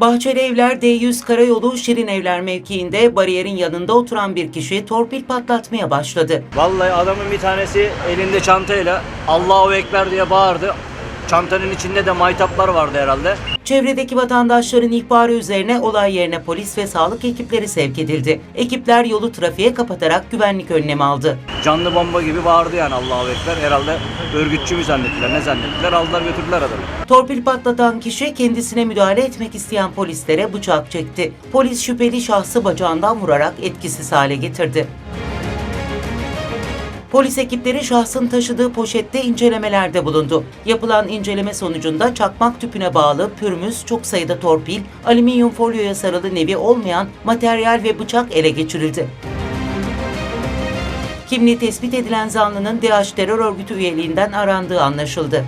Bahçeli Evler D100 Karayolu Şirin Evler mevkiinde bariyerin yanında oturan bir kişi torpil patlatmaya başladı. Vallahi adamın bir tanesi elinde çantayla Allahu Ekber diye bağırdı. Çantanın içinde de maytaplar vardı herhalde. Çevredeki vatandaşların ihbarı üzerine olay yerine polis ve sağlık ekipleri sevk edildi. Ekipler yolu trafiğe kapatarak güvenlik önlemi aldı. Canlı bomba gibi bağırdı yani Allahu Ekber. Herhalde örgütçü mü zannettiler ne zannettiler aldılar götürdüler adamı. Torpil patlatan kişi kendisine müdahale etmek isteyen polislere bıçak çekti. Polis şüpheli şahsı bacağından vurarak etkisiz hale getirdi. Polis ekipleri şahsın taşıdığı poşette incelemelerde bulundu. Yapılan inceleme sonucunda çakmak tüpüne bağlı pürmüz, çok sayıda torpil, alüminyum folyoya sarılı nevi olmayan materyal ve bıçak ele geçirildi. Kimliği tespit edilen zanlının DH terör örgütü üyeliğinden arandığı anlaşıldı.